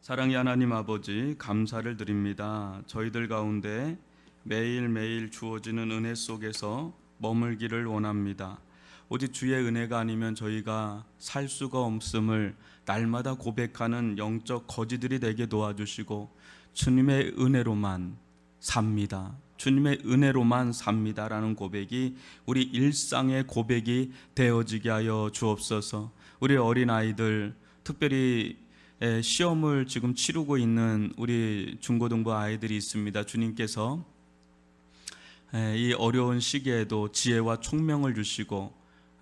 사랑의 하나님 아버지 감사를 드립니다. 저희들 가운데 매일매일 주어지는 은혜 속에서 머물기를 원합니다. 오직 주의 은혜가 아니면 저희가 살 수가 없음을 날마다 고백하는 영적 거지들이 되게 도와주시고 주님의 은혜로만 삽니다. 주님의 은혜로만 삽니다라는 고백이 우리 일상의 고백이 되어지게 하여 주옵소서. 우리 어린 아이들 특별히 에, 시험을 지금 치르고 있는 우리 중고등부 아이들이 있습니다. 주님께서 에, 이 어려운 시기에도 지혜와 총명을 주시고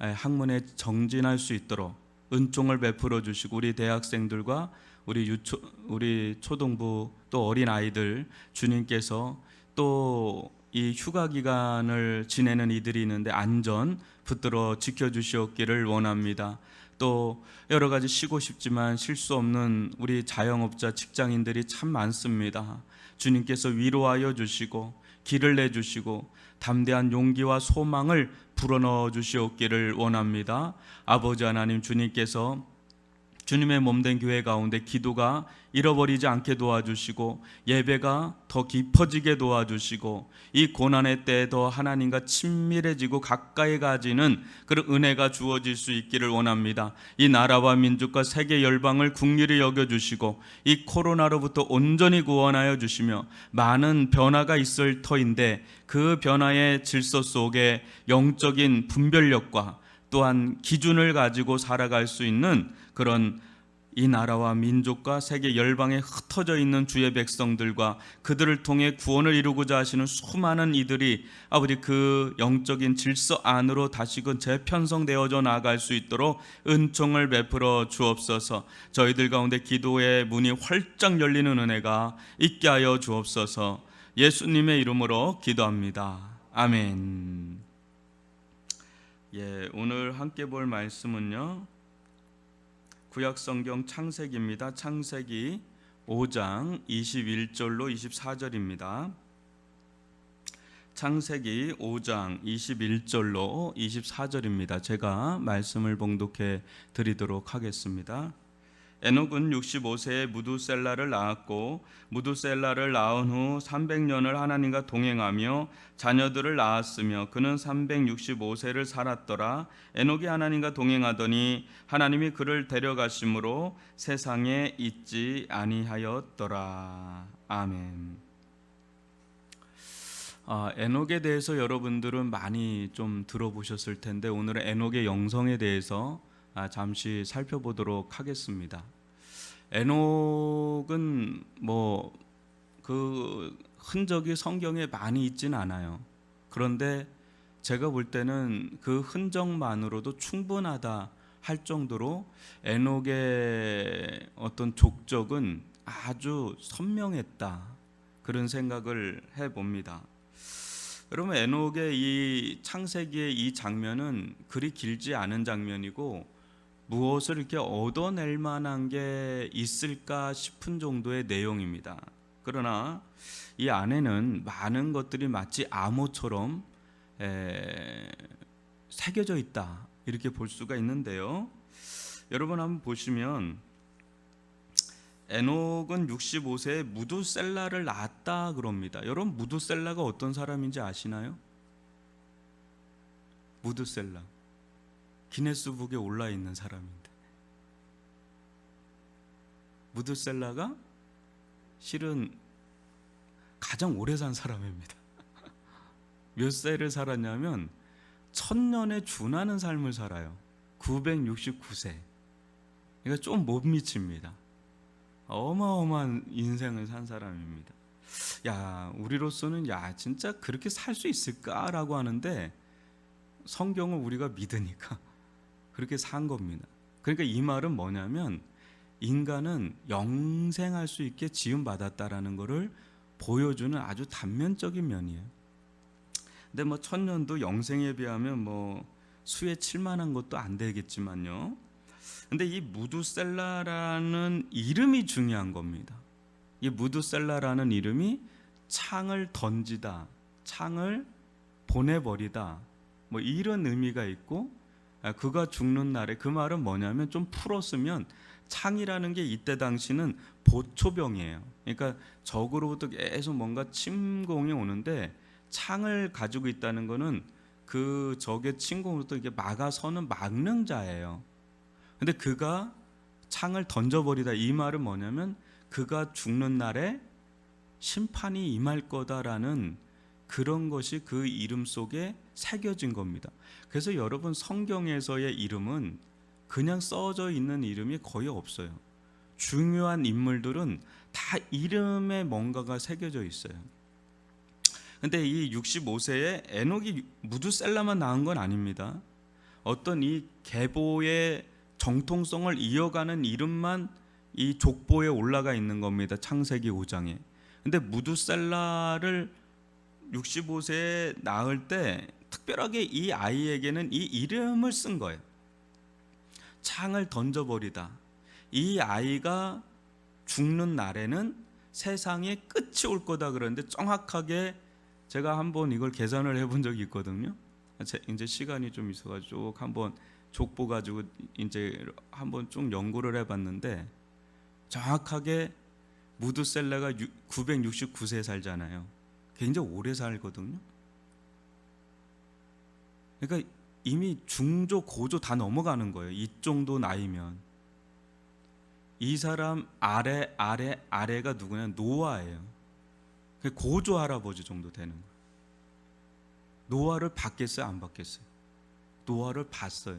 에, 학문에 정진할 수 있도록 은총을 베풀어 주시고 우리 대학생들과 우리 유초 우리 초등부 또 어린 아이들 주님께서 또 이 휴가 기간을 지내는 이들이 있는데 안전 붙들어 지켜 주시옵기를 원합니다. 또 여러 가지 쉬고 싶지만 쉴 수 없는 우리 자영업자 직장인들이 참 많습니다. 주님께서 위로하여 주시고 길을 내 주시고 담대한 용기와 소망을 불어넣어 주시옵기를 원합니다. 아버지 하나님 주님께서 주님의 몸된 교회 가운데 기도가 잃어버리지 않게 도와주시고 예배가 더 깊어지게 도와주시고 이 고난의 때에 더 하나님과 친밀해지고 가까이 가지는 그런 은혜가 주어질 수 있기를 원합니다. 이 나라와 민족과 세계 열방을 국리를 여겨 주시고 이 코로나로부터 온전히 구원하여 주시며 많은 변화가 있을 터인데 그 변화의 질서 속에 영적인 분별력과 또한 기준을 가지고 살아갈 수 있는 그런 이 나라와 민족과 세계 열방에 흩어져 있는 주의 백성들과 그들을 통해 구원을 이루고자 하시는 수많은 이들이 아버지 그 영적인 질서 안으로 다시금 재편성되어져 나아갈 수 있도록 은총을 베풀어 주옵소서. 저희들 가운데 기도의 문이 활짝 열리는 은혜가 있게 하여 주옵소서. 예수님의 이름으로 기도합니다. 아멘. 예, 오늘 함께 볼 말씀은요. 구약 성경 창세기입니다. 창세기 5장 21절로 24절입니다. 창세기 5장 21절로 24절입니다. 제가 말씀을 봉독해 드리도록 하겠습니다. 에녹은 65세에 무두셀라를 낳았고 무두셀라를 낳은 후 300년을 하나님과 동행하며 자녀들을 낳았으며 그는 365세를 살았더라 에녹이 하나님과 동행하더니 하나님이 그를 데려가심으로 세상에 있지 아니하였더라 아멘. 아, 에녹에 대해서 여러분들은 많이 좀 들어보셨을 텐데 오늘은 에녹의 영성에 대해서 아, 잠시 살펴보도록 하겠습니다. 에녹은 뭐 그 흔적이 성경에 많이 있진 않아요. 그런데 제가 볼 때는 그 흔적만으로도 충분하다 할 정도로 에녹의 어떤 족적은 아주 선명했다 그런 생각을 해 봅니다. 여러분 에녹의 이 창세기의 이 장면은 그리 길지 않은 장면이고 무엇을 이렇게 얻어낼 만한 게 있을까 싶은 정도의 내용입니다. 그러나 이 안에는 많은 것들이 마치 암호처럼 에, 새겨져 있다 이렇게 볼 수가 있는데요. 여러분 한번 보시면 에녹은 65세에 무두셀라를 낳았다 그럽니다. 여러분 무두셀라가 어떤 사람인지 아시나요? 무두셀라 기네스북에 올라 있는 사람인데 무두셀라가 실은 가장 오래 산 사람입니다. 몇 세를 살았냐면 천년에 준하는 삶을 살아요. 969세. 그러니까 좀 못 미칩니다. 어마어마한 인생을 산 사람입니다. 야, 우리로서는 야, 진짜 그렇게 살 수 있을까라고 하는데 성경을 우리가 믿으니까 그렇게 산 겁니다. 그러니까 이 말은 뭐냐면 인간은 영생할 수 있게 지음 받았다라는 것을 보여주는 아주 단면적인 면이에요. 근데 뭐 천년도 영생에 비하면 뭐 수에 칠만한 것도 안 되겠지만요. 근데 이 무두셀라라는 이름이 중요한 겁니다. 이 무두셀라라는 이름이 창을 던지다, 창을 보내버리다, 뭐 이런 의미가 있고 아, 그가 죽는 날에 그 말은 뭐냐면 좀 풀었으면 창이라는 게 이때 당시는 보초병이에요. 그러니까 적으로부터 계속 뭔가 침공이 오는데 창을 가지고 있다는 거는 그 적의 침공으로부터 이게 막아서는 막는 자예요. 근데 그가 창을 던져버리다 이 말은 뭐냐면 그가 죽는 날에 심판이 임할 거다라는 그런 것이 그 이름 속에 새겨진 겁니다. 그래서 여러분 성경에서의 이름은 그냥 써져 있는 이름이 거의 없어요. 중요한 인물들은 다 이름에 뭔가가 새겨져 있어요. 근데 이 65세에 에녹이 무두셀라만 낳은 건 아닙니다. 어떤 이 계보의 정통성을 이어가는 이름만 이 족보에 올라가 있는 겁니다. 창세기 5장에. 근데 무두셀라를 65세에 낳을 때 특별하게 이 아이에게는 이 이름을 쓴 거예요. 창을 던져버리다. 이 아이가 죽는 날에는 세상에 끝이 올 거다 그러는데 정확하게 제가 한번 이걸 계산을 해본 적이 있거든요. 제- 이제 시간이 좀 있어가지고 한번 족보 가지고 이제 한번 쭉 연구를 해봤는데 정확하게 무드셀라가 969세 살잖아요. 굉장히 오래 살거든요. 그러니까 이미 중조 고조 다 넘어가는 거예요. 이 정도 나이면 이 사람 아래 아래 아래가 누구냐 노아예요. 그 고조 할아버지 정도 되는 거예요. 노아를 봤겠어요, 안 봤겠어요? 노아를 봤어요.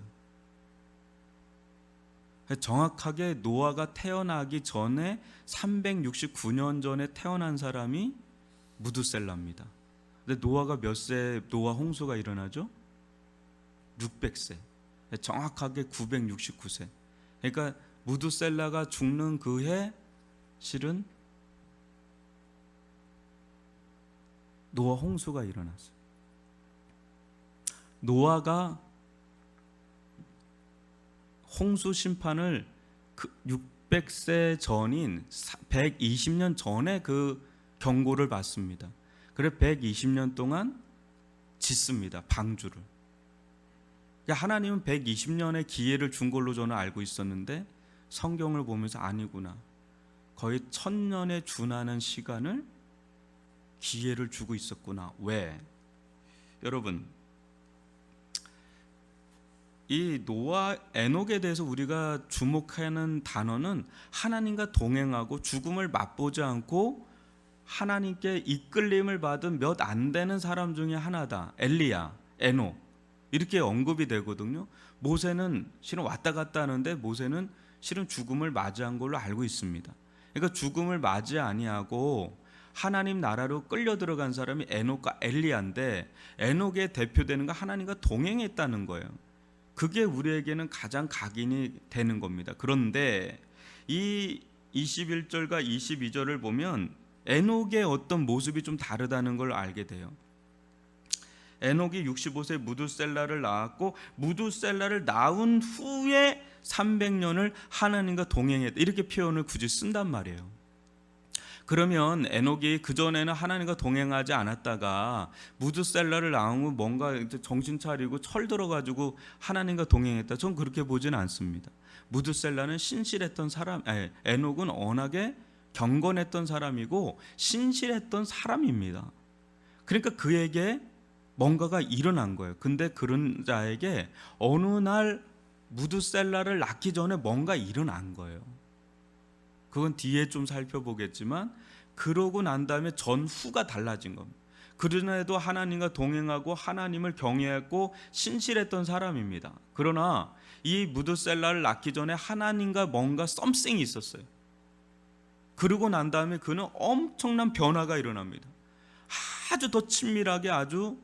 정확하게 노아가 태어나기 전에 369년 전에 태어난 사람이 무두셀라입니다. 근데 노아가 몇 세 노아 홍수가 일어나죠? 600세. 정확하게 969세. 그러니까 무두셀라가 죽는 그 해 실은 노아 홍수가 일어났어요. 노아가 홍수 심판을 그 600세 전인 120년 전에 그 경고를 받습니다. 그래 120년 동안 짓습니다. 방주를. 그러니까 하나님은 120년의 기회를 준 걸로 저는 알고 있었는데 성경을 보면서 아니구나. 거의 천년에 준하는 시간을 기회를 주고 있었구나. 왜? 여러분, 이 노아 에녹에 대해서 우리가 주목하는 단어는 하나님과 동행하고 죽음을 맛보지 않고 하나님께 이끌림을 받은 몇 안 되는 사람 중에 하나다. 엘리야, 에녹 이렇게 언급이 되거든요. 모세는 실은 왔다 갔다 하는데 모세는 실은 죽음을 맞이한 걸로 알고 있습니다. 그러니까 죽음을 맞이 아니하고 하나님 나라로 끌려 들어간 사람이 에녹과 엘리야인데 에녹의 대표되는 거 하나님과 동행했다는 거예요. 그게 우리에게는 가장 각인이 되는 겁니다. 그런데 이 21절과 22절을 보면 에녹의 어떤 모습이 좀 다르다는 걸 알게 돼요. 에녹이 65세 무두셀라를 낳았고 무두셀라를 낳은 후에 300년을 하나님과 동행했다. 이렇게 표현을 굳이 쓴단 말이에요. 그러면 에녹이 그 전에는 하나님과 동행하지 않았다가 무드셀라를 낳은 후 뭔가 정신 차리고 철 들어가지고 하나님과 동행했다. 전 그렇게 보지는 않습니다. 무드셀라는 신실했던 사람, 아니, 에녹은 워낙에 경건했던 사람이고 신실했던 사람입니다. 그러니까 그에게 뭔가가 일어난 거예요. 근데 그런 자에게 어느 날 무드셀라를 낳기 전에 뭔가 일어난 거예요. 그건 뒤에 좀 살펴보겠지만 그러고 난 다음에 전후가 달라진 겁니다. 그전에도 하나님과 동행하고 하나님을 경외했고 신실했던 사람입니다. 그러나 이 무드셀라를 낳기 전에 하나님과 뭔가 썸씽이 있었어요. 그러고 난 다음에 그는 엄청난 변화가 일어납니다. 아주 더 친밀하게 아주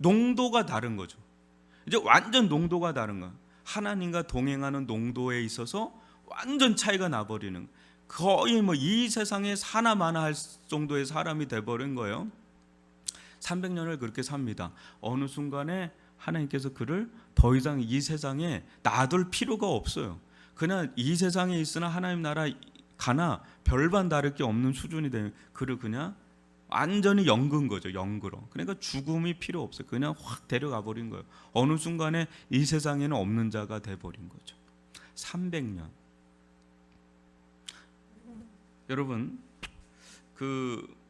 농도가 다른 거죠. 이제 완전 농도가 다른 거야. 하나님과 동행하는 농도에 있어서 완전 차이가 나버리는 거의 뭐 이 세상에 사나마나 할 정도의 사람이 돼버린 거예요. 300년을 그렇게 삽니다. 어느 순간에 하나님께서 그를 더 이상 이 세상에 놔둘 필요가 없어요. 그냥 이 세상에 있으나 하나님 나라 가나 별반 다를 게 없는 수준이 되면 그를 그냥 완전히 연근 거죠. 연그러. 그러니까 죽음이 필요 없어요. 그냥 확 데려가 버린 거예요. 어느 순간에 이 세상에는 없는 자가 돼 버린 거죠. 300년. 여러분 그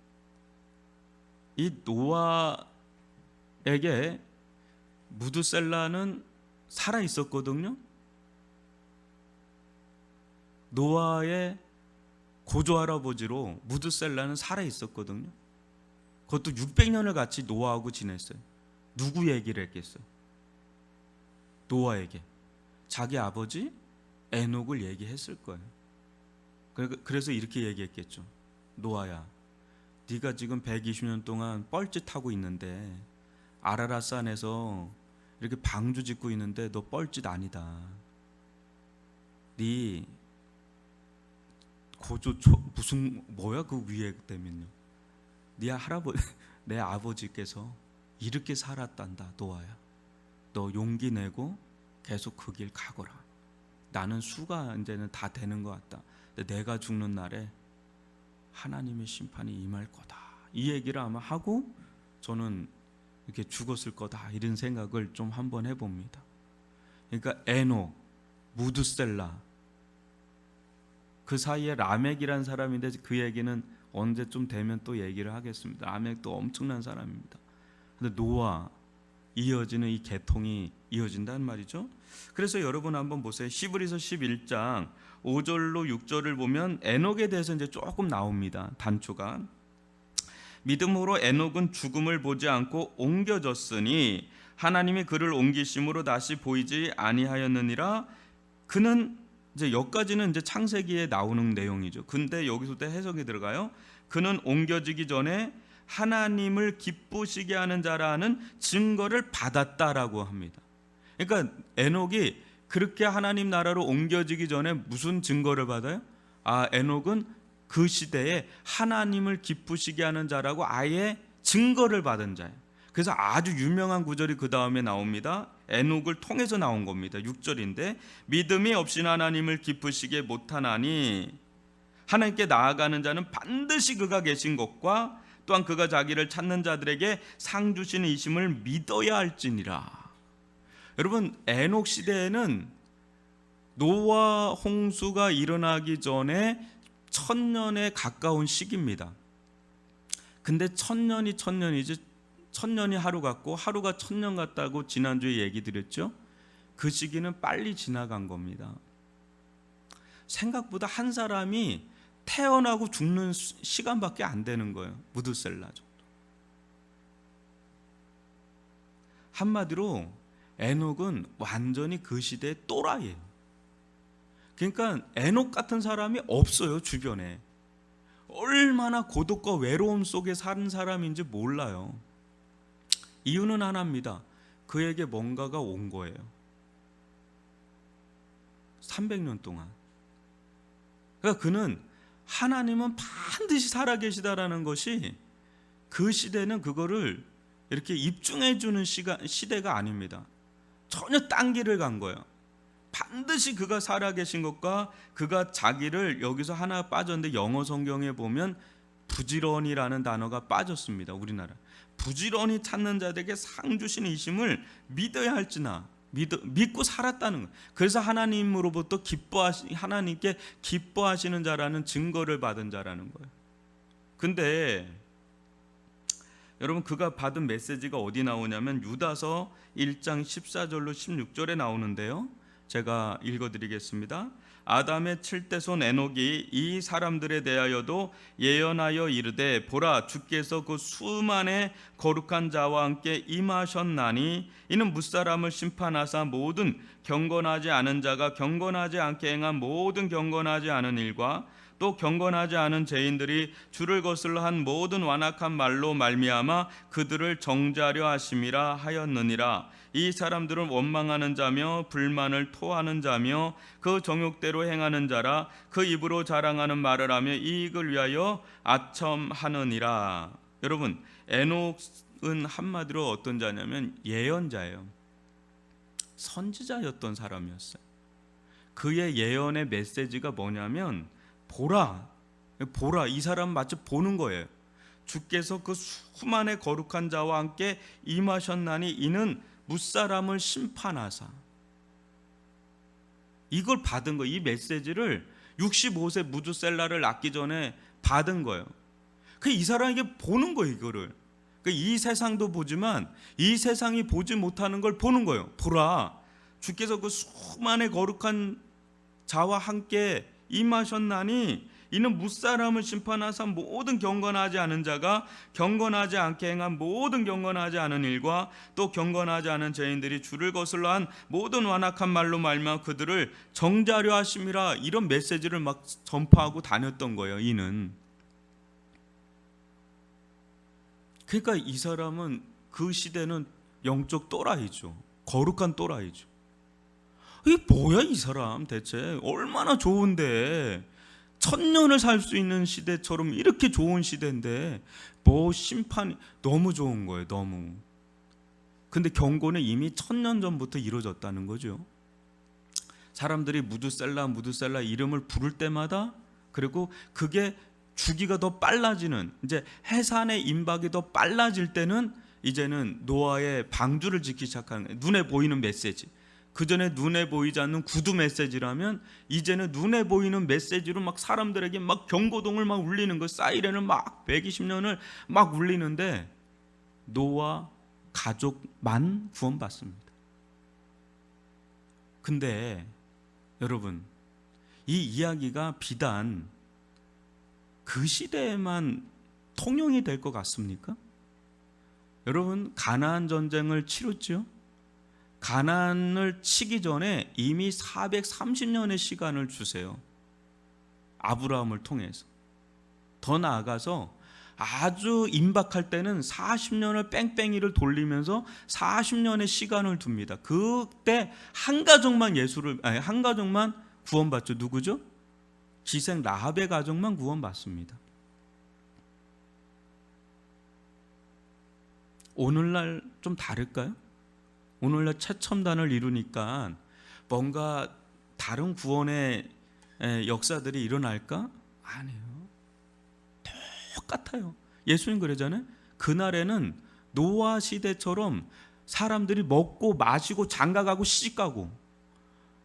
이 노아에게 무드셀라는 살아 있었거든요. 노아의 고조 할아버지로 무드셀라는 살아 있었거든요. 그것도 600년을 같이 노아하고 지냈어요. 누구 얘기를 했겠어요? 노아에게 자기 아버지 에녹을 얘기했을 거예요. 그- 그래서 이렇게 얘기했겠죠. 노아야, 네가 지금 120년 동안 뻘짓하고 있는데 아라라산에서 이렇게 방주 짓고 있는데 너 뻘짓 아니다. 네 고조 초 무슨 뭐야 그 위에 때면요. 네 할아버지 내 아버지께서 이렇게 살았단다 노아야. 너 용기 내고 계속 그 길 가거라. 나는 수가 이제는 다 되는 것 같다. 내가 죽는 날에 하나님의 심판이 임할 거다. 이 얘기를 아마 하고 저는 이렇게 죽었을 거다 이런 생각을 좀 한번 해봅니다. 그러니까 에노, 무드셀라 그 사이에 라멕이란 사람인데 그 얘기는 언제쯤 되면 또 얘기를 하겠습니다. 라멕도 엄청난 사람입니다. 근데 노아 이어지는 이 계통이 이어진다는 말이죠. 그래서 여러분 한번 보세요. 시브리서 11장 5절로 6절을 보면 에녹에 대해서 이제 조금 나옵니다. 단초가 믿음으로 에녹은 죽음을 보지 않고 옮겨졌으니 하나님이 그를 옮기심으로 다시 보이지 아니하였느니라 그는 이제 여기까지는 이제 창세기에 나오는 내용이죠. 근데 여기서 때 해석이 들어가요. 그는 옮겨지기 전에 하나님을 기쁘시게 하는 자라는 증거를 받았다라고 합니다. 그러니까 에녹이 그렇게 하나님 나라로 옮겨지기 전에 무슨 증거를 받아요? 아, 에녹은 그 시대에 하나님을 기쁘시게 하는 자라고 아예 증거를 받은 자예요. 그래서 아주 유명한 구절이 그 다음에 나옵니다. 에녹을 통해서 나온 겁니다. 6절인데 믿음이 없인 하나님을 기쁘시게 못하나니 하나님께 나아가는 자는 반드시 그가 계신 것과 또한 그가 자기를 찾는 자들에게 상 주시는 이심을 믿어야 할지니라. 여러분 에녹 시대에는 노아 홍수가 일어나기 전에 천년에 가까운 시기입니다. 근데 천년이 천년이지 천년이 하루 같고 하루가 천년 같다고 지난주에 얘기 드렸죠. 그 시기는 빨리 지나간 겁니다. 생각보다 한 사람이 태어나고 죽는 수- 시간밖에 안 되는 거예요. 무드셀라 정도. 한마디로 에녹은 완전히 그 시대의 또라이예요. 그러니까 에녹 같은 사람이 없어요 주변에. 얼마나 고독과 외로움 속에 사는 사람인지 몰라요. 이유는 하나입니다. 그에게 뭔가가 온 거예요. 300년 동안. 그러니까 그는 하나님은 반드시 살아계시다라는 것이 그 시대는 그거를 이렇게 입증해 주는 시대가 아닙니다. 전혀 딴 길을 간 거예요. 반드시 그가 살아계신 것과 그가 자기를 여기서 하나 빠졌는데 영어 성경에 보면 부지런이라는 단어가 빠졌습니다. 우리나라 부지런히 찾는 자들에게 상 주시는 이심을 믿어야 할지나 믿, 믿고 살았다는 거예요. 그래서 하나님으로부터 기뻐하시 하나님께 기뻐하시는 자라는 증거를 받은 자라는 거예요. 근데 여러분 그가 받은 메시지가 어디 나오냐면 유다서 1장 14절로 16절에 나오는데요. 제가 읽어 드리겠습니다. 아담의 7대손 에녹이 이 사람들에 대하여도 예언하여 이르되 보라 주께서 그 수만의 거룩한 자와 함께 임하셨나니 이는 무사람을 심판하사 모든 경건하지 않은 자가 경건하지 않게 행한 모든 경건하지 않은 일과 또 경건하지 않은 죄인들이 주를 거슬러 한 모든 완악한 말로 말미암아 그들을 정죄하려 하심이라 하였느니라 이 사람들은 원망하는 자며 불만을 토하는 자며 그 정욕대로 행하는 자라 그 입으로 자랑하는 말을 하며 이익을 위하여 아첨하느니라. 여러분 에녹은 한마디로 어떤 자냐면 예언자예요. 선지자였던 사람이었어요. 그의 예언의 메시지가 뭐냐면 보라, 보라 이 사람 마치 보는 거예요. 주께서 그 수만의 거룩한 자와 함께 임하셨나니 이는 무사람을 심판하사. 이걸 받은 거, 이 메시지를 65세 무드셀라를 낳기 전에 받은 거예요. 그 이 사람에게 보는 거예요, 이거를. 그 이 세상도 보지만 이 세상이 보지 못하는 걸 보는 거예요. 보라. 주께서 그 수많은 거룩한 자와 함께 임하셨나니 이는 무사람을 심판하사 모든 경건하지 않은 자가 경건하지 않게 행한 모든 경건하지 않은 일과 또 경건하지 않은 죄인들이 주를 거슬러 한 모든 완악한 말로 말며 그들을 정자려 하심이라 이런 메시지를 막 전파하고 다녔던 거예요. 이는 그러니까 이 사람은 그 시대는 영적 또라이죠. 거룩한 또라이죠. 이게 뭐야 이 사람 대체 얼마나 좋은데 천년을 살 수 있는 시대처럼 이렇게 좋은 시대인데 뭐 심판이 너무 좋은 거예요 너무 근데 경고는 이미 천년 전부터 이루어졌다는 거죠 사람들이 무드셀라 무드셀라 이름을 부를 때마다 그리고 그게 주기가 더 빨라지는 이제 해산의 임박이 더 빨라질 때는 이제는 노아의 방주를 지키기 시작하는. 눈에 보이는 메시지 그 전에 눈에 보이지 않는 구두 메시지라면 이제는 눈에 보이는 메시지로 막 사람들에게 막 경고동을 막 울리는 거 사이렌을 막 120년을 막 울리는데 노아 가족만 구원받습니다. 근데 여러분 이 이야기가 비단 그 시대에만 통용이 될 것 같습니까? 여러분 가나안 전쟁을 치렀죠. 가난을 치기 전에 이미 430년의 시간을 주세요. 아브라함을 통해서. 더 나아가서 아주 임박할 때는 40년을 뺑뺑이를 돌리면서 40년의 시간을 둡니다. 그때 한 가족만 예수를 아니 한 가족만 구원받죠. 누구죠? 기생 라합의 가족만 구원받습니다. 오늘날 좀 다를까요? 오늘날 최첨단을 이루니까 뭔가 다른 구원의 에, 역사들이 일어날까? 아니에요. 똑같아요. 예수님 그러잖아요. 그날에는 노아 시대처럼 사람들이 먹고 마시고 장가가고 시집가고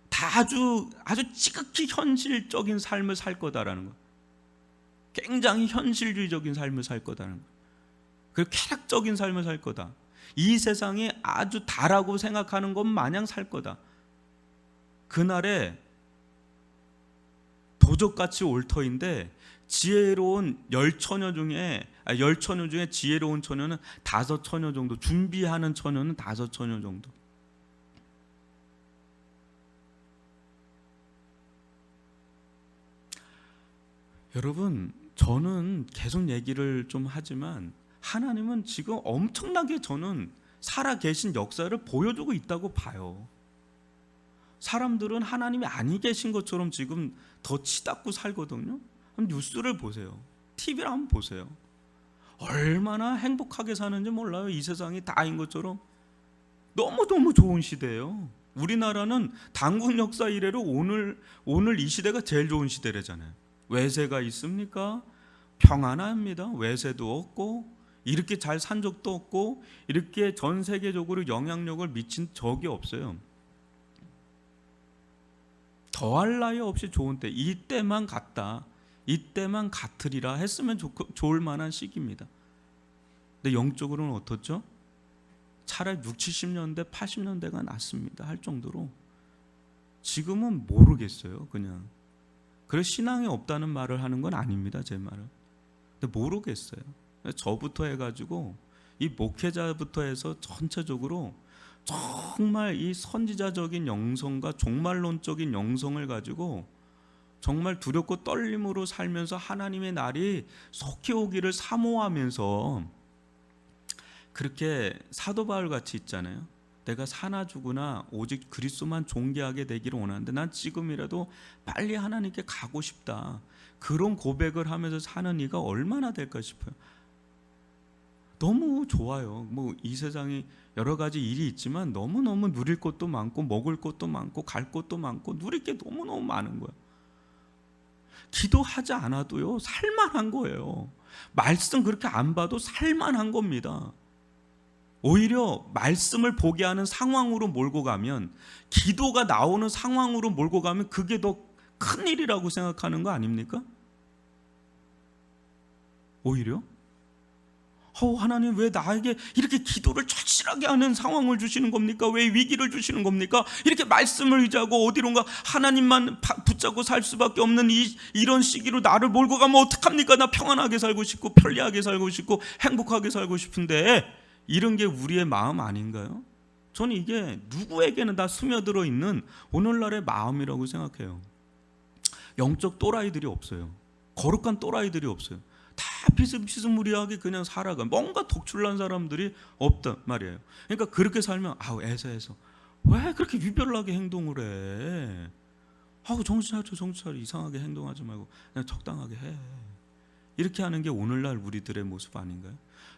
다 아주 아주 지극히 현실적인 삶을 살 거다라는 거. 굉장히 현실주의적인 삶을 살 거다는 거. 그리고 쾌락적인 삶을 살 거다. 이 세상이 아주 다라고 생각하는 것 마냥 살 거다. 그날에 도적같이 올 터인데 지혜로운 열 처녀 중에 아, 열 처녀 중에 지혜로운 처녀는 다섯 처녀 정도 준비하는 처녀는 다섯 처녀 정도. 여러분 저는 계속 얘기를 좀 하지만 하나님은 지금 엄청나게 저는 살아 계신 역사를 보여주고 있다고 봐요. 사람들은 하나님이 아니 계신 것처럼 지금 더 치닫고 살거든요. 뉴스를 보세요. TV를 한번 보세요. 얼마나 행복하게 사는지 몰라요. 이 세상이 다인 것처럼 너무너무 좋은 시대예요. 우리나라는 당군 역사 이래로 오늘 오늘 이 시대가 제일 좋은 시대래잖아요. 외세가 있습니까? 평안합니다. 외세도 없고 이렇게 잘 산 적도 없고 이렇게 전 세계적으로 영향력을 미친 적이 없어요. 더할 나위 없이 좋은 때 이때만 갔다. 이때만 같으리라 했으면 좋, 좋을 만한 시기입니다. 근데 영적으로는 어떻죠? 차라리 6, 70년대, 80년대가 낫습니다. 할 정도로 지금은 모르겠어요. 그냥 그래서 신앙이 없다는 말을 하는 건 아닙니다. 제 말은. 근데 모르겠어요. 저부터 해가지고 이 목회자부터 해서 전체적으로 정말 이 선지자적인 영성과 종말론적인 영성을 가지고 정말 두렵고 떨림으로 살면서 하나님의 날이 속히 오기를 사모하면서 그렇게 사도 바울 같이 있잖아요. 내가 사나 죽으나 오직 그리스도만 존귀하게 되기를 원하는데 난 지금이라도 빨리 하나님께 가고 싶다. 그런 고백을 하면서 사는 이가 얼마나 될까 싶어요. 너무 좋아요. 뭐 이 세상에 여러 가지 일이 있지만 너무 너무 누릴 것도 많고 먹을 것도 많고 갈 것도 많고 누릴 게 너무 너무 많은 거예요. 기도하지 않아도요 살만한 거예요. 말씀 그렇게 안 봐도 살만한 겁니다. 오히려 말씀을 보게 하는 상황으로 몰고 가면 기도가 나오는 상황으로 몰고 가면 그게 더 큰 일이라고 생각하는 거 아닙니까? 오히려 어, 하나님 왜 나에게 이렇게 기도를 절실하게 하는 상황을 주시는 겁니까? 왜 위기를 주시는 겁니까? 이렇게 말씀을 의지하고 어디론가 하나님만 바- 붙잡고 살 수밖에 없는 이, 이런 시기로 나를 몰고 가면 어떡합니까? 나 평안하게 살고 싶고 편리하게 살고 싶고 행복하게 살고 싶은데 이런 게 우리의 마음 아닌가요? 저는 이게 누구에게는 다 스며들어 있는 오늘날의 마음이라고 생각해요. 영적 또라이들이 없어요. 거룩한 또라이들이 없어요. 다 비스비스무리하게 그냥 살아가. 뭔가 독출난 사람들이 없단 말이에요. 그러니까 그렇게 살면 아우 애서애서 왜 그렇게 유별나게 행동을 해? 아우 정신 차려 정신 차려 이상하게 행동하지 말고 그냥 적당하게 해. 이렇게 하는 게 오늘날 우리들의 모습 아닌가요?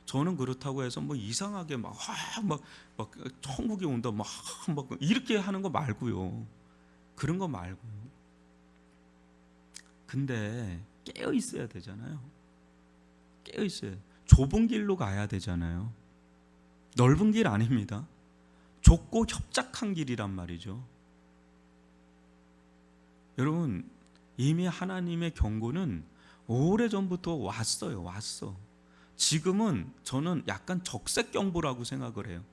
저는 그렇다고 해서 뭐 이상하게 막막 막 천국이 온다 막, 막 이렇게 하는 거 말고요. 그런 거 말고요. 근데 깨어 있어야 되잖아요. 깨어 있어요. 좁은 길로 가야 되잖아요. 넓은 길 아닙니다. 좁고 협착한 길이란 말이죠. 여러분 이미 하나님의 경고는 오래 전부터 왔어요. 왔어. 지금은 저는 약간 적색 경보라고 생각을 해요.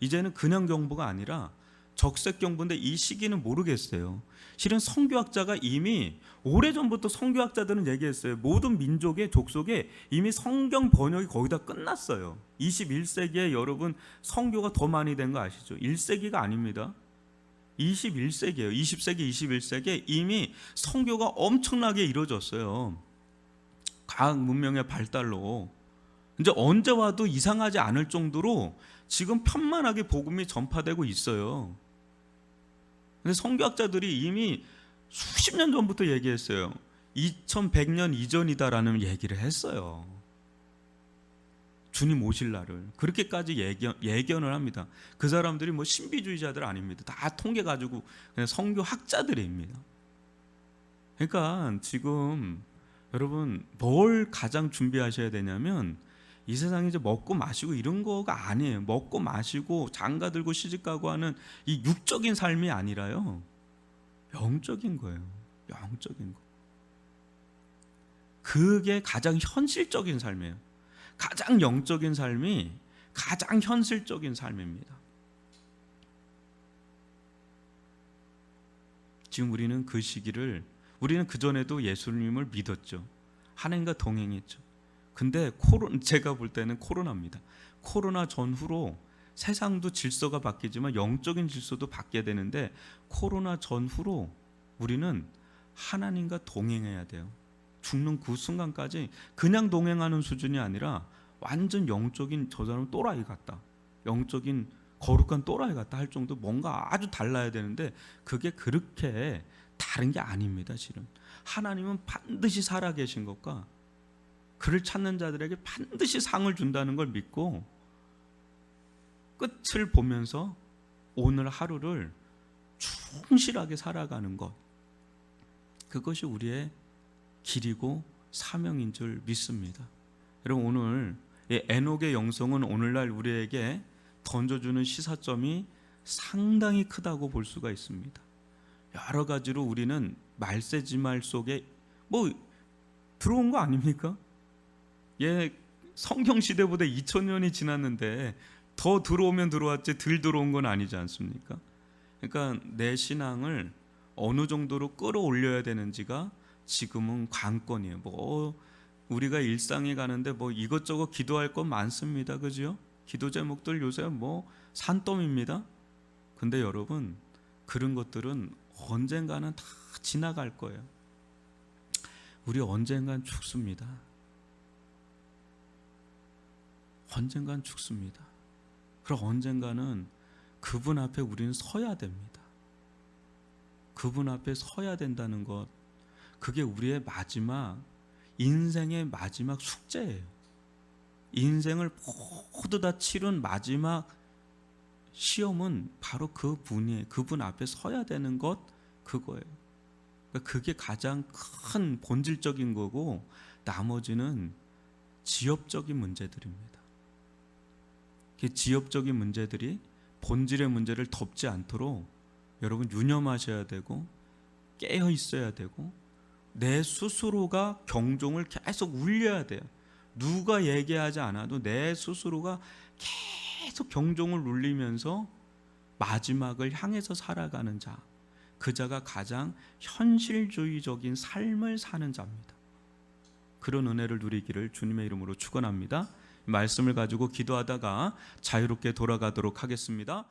이제는 그냥 경보가 아니라 적색 경보인데 이 시기는 모르겠어요. 실은 성교학자가 이미 오래전부터 성교학자들은 얘기했어요. 모든 민족의 족속에 이미 성경 번역이 거의 다 끝났어요. 21세기에 여러분 성교가 더 많이 된 거 아시죠? 1세기가 아닙니다. 21세기예요. 20세기, 21세기에 이미 성교가 엄청나게 이루어졌어요. 과학 문명의 발달로 이제 언제 와도 이상하지 않을 정도로 지금 편만하게 복음이 전파되고 있어요. 근데 성교학자들이 이미 수십 년 전부터 얘기했어요. 2100년 이전이다라는 얘기를 했어요. 주님 오실 날을 그렇게까지 예견, 예견을 합니다. 그 사람들이 뭐 신비주의자들 아닙니다. 다 통계 가지고 그냥 성교 학자들입니다. 그러니까 지금 여러분 뭘 가장 준비하셔야 되냐면 이 세상에 이제 먹고 마시고 이런 거가 아니에요. 먹고 마시고 장가 들고 시집 가고 하는 이 육적인 삶이 아니라요. 영적인 거예요. 영적인 거. 그게 가장 현실적인 삶이에요. 가장 영적인 삶이 가장 현실적인 삶입니다. 지금 우리는 그 시기를 우리는 그 전에도 예수님을 믿었죠. 하나님과 동행했죠. 근데 코로 제가 볼 때는 코로나입니다. 코로나 전후로 세상도 질서가 바뀌지만 영적인 질서도 바뀌어야 되는데 코로나 전후로 우리는 하나님과 동행해야 돼요. 죽는 그 순간까지 그냥 동행하는 수준이 아니라 완전 영적인 저 사람 또라이 같다. 영적인 거룩한 또라이 같다 할 정도 뭔가 아주 달라야 되는데 그게 그렇게 다른 게 아닙니다, 실은. 하나님은 반드시 살아 계신 것과 그를 찾는 자들에게 반드시 상을 준다는 걸 믿고 끝을 보면서 오늘 하루를 충실하게 살아가는 것 그것이 우리의 길이고 사명인 줄 믿습니다. 여러분 오늘 이 에녹의 영성은 오늘날 우리에게 던져주는 시사점이 상당히 크다고 볼 수가 있습니다. 여러 가지로 우리는 말세지말 속에 뭐 들어온 거 아닙니까? 예, 성경 시대보다 2000년이 지났는데 더 들어오면 들어왔지 덜 들어온 건 아니지 않습니까? 그러니까 내 신앙을 어느 정도로 끌어올려야 되는지가 지금은 관건이에요. 뭐 우리가 일상에 가는데 뭐 이것저것 기도할 건 많습니다. 그죠? 기도 제목들 요새 뭐 산더미입니다. 근데 여러분 그런 것들은 언젠가는 다 지나갈 거예요. 우리 언젠간 죽습니다. 언젠간 죽습니다. 그럼 언젠가는 그분 앞에 우리는 서야 됩니다. 그분 앞에 서야 된다는 것, 그게 우리의 마지막, 인생의 마지막 숙제예요. 인생을 모두 다 치른 마지막 시험은 바로 그 분이, 그분 앞에 서야 되는 것, 그거예요. 그러니까 그게 가장 큰 본질적인 거고, 나머지는 지엽적인 문제들입니다. 그 지엽적인 문제들이 본질의 문제를 덮지 않도록 여러분 유념하셔야 되고 깨어 있어야 되고 내 스스로가 경종을 계속 울려야 돼요. 누가 얘기하지 않아도 내 스스로가 계속 경종을 울리면서 마지막을 향해서 살아가는 자. 그 자가 가장 현실주의적인 삶을 사는 자입니다. 그런 은혜를 누리기를 주님의 이름으로 축원합니다. 말씀을 가지고 기도하다가 자유롭게 돌아가도록 하겠습니다.